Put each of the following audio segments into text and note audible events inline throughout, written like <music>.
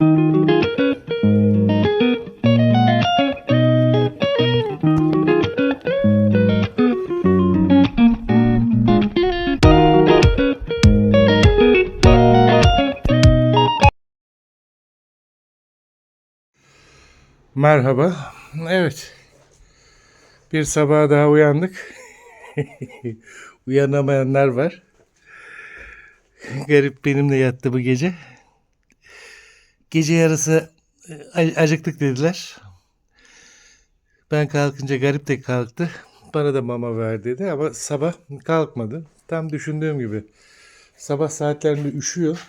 Merhaba. Evet. Bir sabaha daha uyandık. <laughs> Uyanamayanlar var. Garip benimle yattı bu gece. Gece yarısı e, acıktık dediler. Ben kalkınca garip de kalktı. Bana da mama ver dedi ama sabah kalkmadı. Tam düşündüğüm gibi. Sabah saatlerinde üşüyor.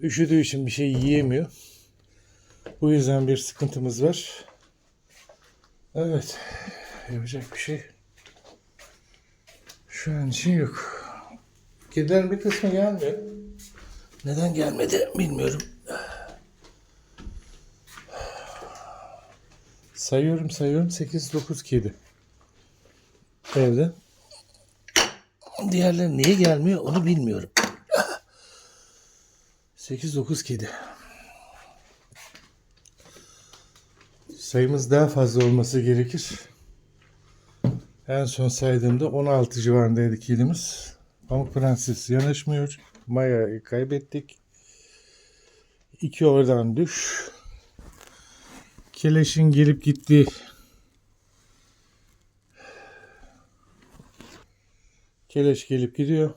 Üşüdüğü için bir şey yiyemiyor. Bu yüzden bir sıkıntımız var. Evet. Yapacak bir şey şu an için yok. Kedilerin bir kısmı gelmiyor. Neden gelmedi bilmiyorum. Sayıyorum sayıyorum 8-9 kedi. Evde. Diğerleri niye gelmiyor onu bilmiyorum. 8-9 kedi. Sayımız daha fazla olması gerekir. En son saydığımda 16 civarındaydı kilimiz. Pamuk Prenses yanaşmıyor. Maya'yı kaybettik. İki oradan düş. Keleş'in gelip gittiği Keleş gelip gidiyor.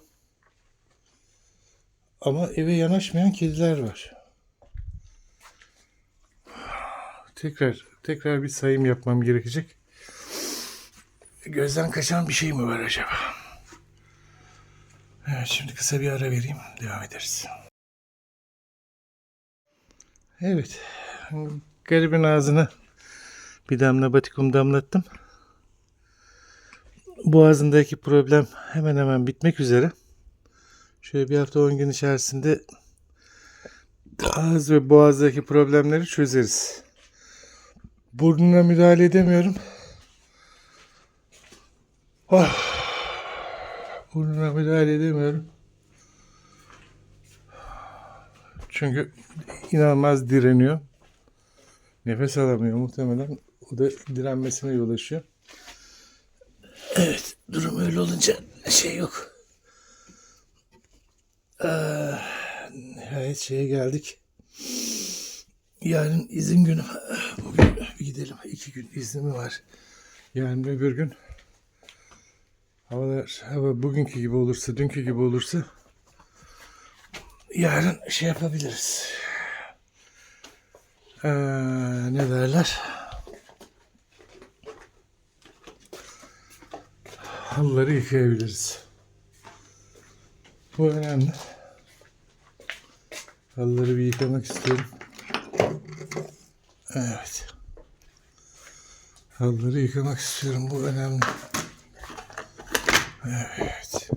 Ama eve yanaşmayan kediler var. Tekrar tekrar bir sayım yapmam gerekecek. Gözden kaçan bir şey mi var acaba? Evet şimdi kısa bir ara vereyim. Devam ederiz. Evet. Garibin ağzına bir damla batikum damlattım. Boğazındaki problem hemen hemen bitmek üzere. Şöyle bir hafta 10 gün içerisinde ağız ve boğazdaki problemleri çözeriz. Burnuna müdahale edemiyorum. Oh. Burnuna müdahale edemiyorum. Çünkü inanılmaz direniyor. Nefes alamıyor muhtemelen. O da direnmesine yol açıyor. Evet, durum öyle olunca şey yok. Ee, nihayet şeye geldik. Yarın izin günü. Bugün gidelim. İki gün iznimi var. Yarın öbür gün. Havalar, hava bugünkü gibi olursa, dünkü gibi olursa yarın şey yapabiliriz. Ee, ne derler? Halıları yıkayabiliriz. Bu önemli. Halıları bir yıkamak istiyorum. Evet. Halıları yıkamak istiyorum. Bu önemli. Evet.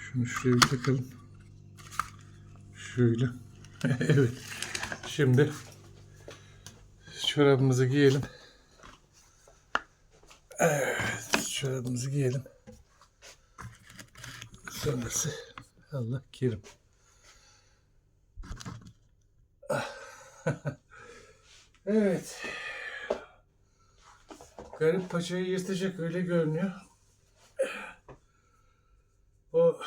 Şunu şuraya bir takalım. Şöyle. <laughs> evet. Şimdi çorabımızı giyelim. Evet. Çorabımızı giyelim. Sonrası Allah kerim. <laughs> evet. Garip paçayı yırtacak öyle görünüyor. O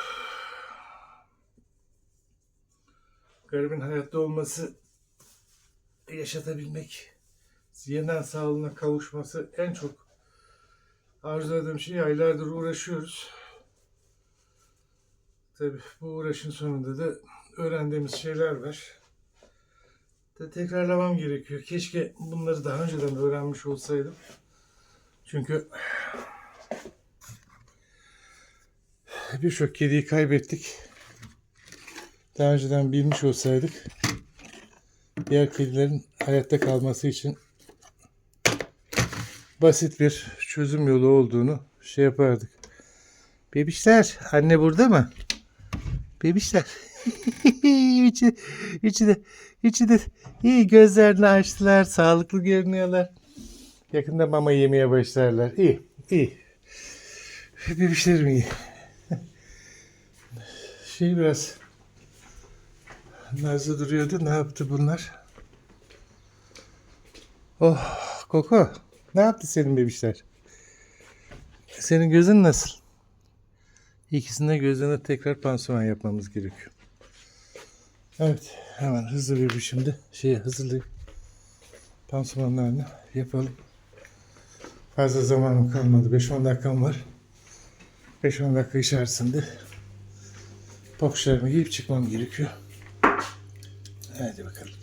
garibin hayatta olması yaşatabilmek, yeniden sağlığına kavuşması en çok arzuladığım şey aylardır uğraşıyoruz. Tabii bu uğraşın sonunda da öğrendiğimiz şeyler var. Da tekrarlamam gerekiyor. Keşke bunları daha önceden öğrenmiş olsaydım. Çünkü birçok kediyi kaybettik. Daha önceden bilmiş olsaydık diğer kedilerin hayatta kalması için basit bir çözüm yolu olduğunu şey yapardık. Bebişler, anne burada mı? Bebişler. <laughs> üçü, üçü de, üçü de iyi gözlerini açtılar, sağlıklı görünüyorlar. Yakında mama yemeye başlarlar. İyi, iyi. Bebişlerim iyi. <laughs> Şey biraz Nazlı duruyordu. Ne yaptı bunlar? Oh Koko. Ne yaptı senin bebişler? Senin gözün nasıl? İkisinde gözlerine tekrar pansuman yapmamız gerekiyor. Evet. Hemen hızlı bir biçimde şeyi hazırlayıp pansumanlarını yapalım. Fazla zamanım kalmadı. 5-10 dakikam var. 5-10 dakika içerisinde papuçlarımı giyip çıkmam gerekiyor. Hadi bakalım.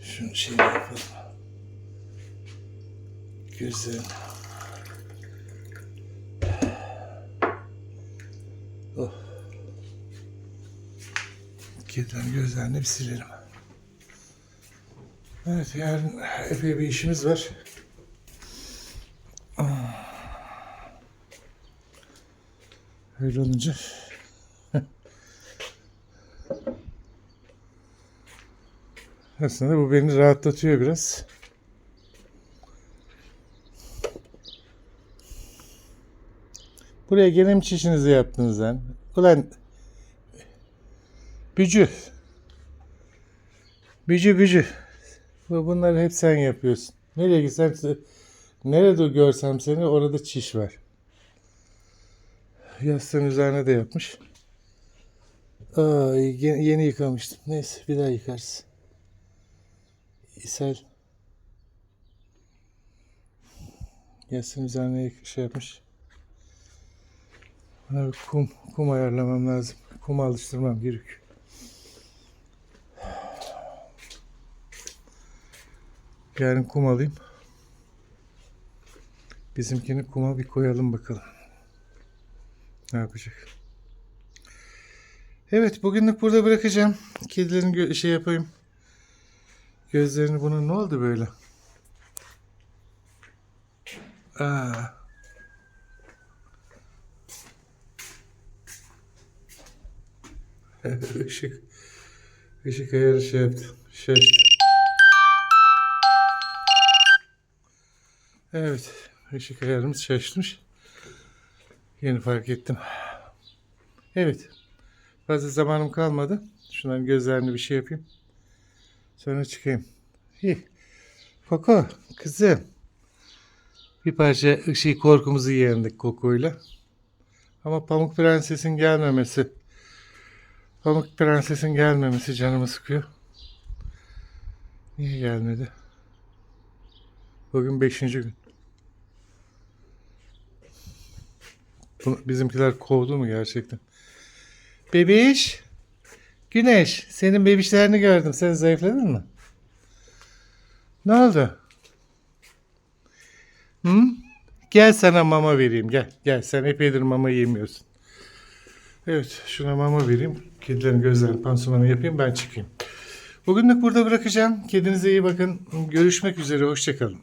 Şunu şey yapalım. Güzel. Oh. Kedilerin gözlerini bir silelim. Evet yarın epey bir işimiz var. Öyle olunca aslında bu beni rahatlatıyor biraz. Buraya gene mi çişinizi yaptınız lan? Ulan bücü. Bücü bücü. Bu- Bunları hep sen yapıyorsun. Nereye gitsem, nerede görsem seni orada çiş var. Yastığın üzerine de yapmış. Aa, ye- yeni yıkamıştım. Neyse bir daha yıkarız. İshal. Yastığın üzerine şey yapmış. Bana bir kum, kum ayarlamam lazım. Kum alıştırmam gerekiyor. Yarın kum alayım. Bizimkini kuma bir koyalım bakalım. Ne yapacak? Evet bugünlük burada bırakacağım. Kedilerin şey yapayım. Gözlerini bunun ne oldu böyle? Aa. <laughs> Işık. Işık ayarı şey yaptı. Şaştı. Evet. Işık ayarımız şaşmış. Yeni fark ettim. Evet. Fazla zamanım kalmadı. Şunların gözlerini bir şey yapayım. Sonra çıkayım. İyi. Koko, kızım. Bir parça şey korkumuzu yendik Koko'yla. Ama Pamuk Prenses'in gelmemesi Pamuk Prenses'in gelmemesi canımı sıkıyor. Niye gelmedi? Bugün beşinci gün. Bizimkiler kovdu mu gerçekten? Bebiş. Güneş. Senin bebişlerini gördüm. Sen zayıfladın mı? Ne oldu? Hı? Gel sana mama vereyim. Gel. Gel. Sen epeydir mama yemiyorsun. Evet. Şuna mama vereyim. Kedilerin gözlerini pansumanı yapayım. Ben çıkayım. Bugünlük burada bırakacağım. Kendinize iyi bakın. Görüşmek üzere. Hoşçakalın.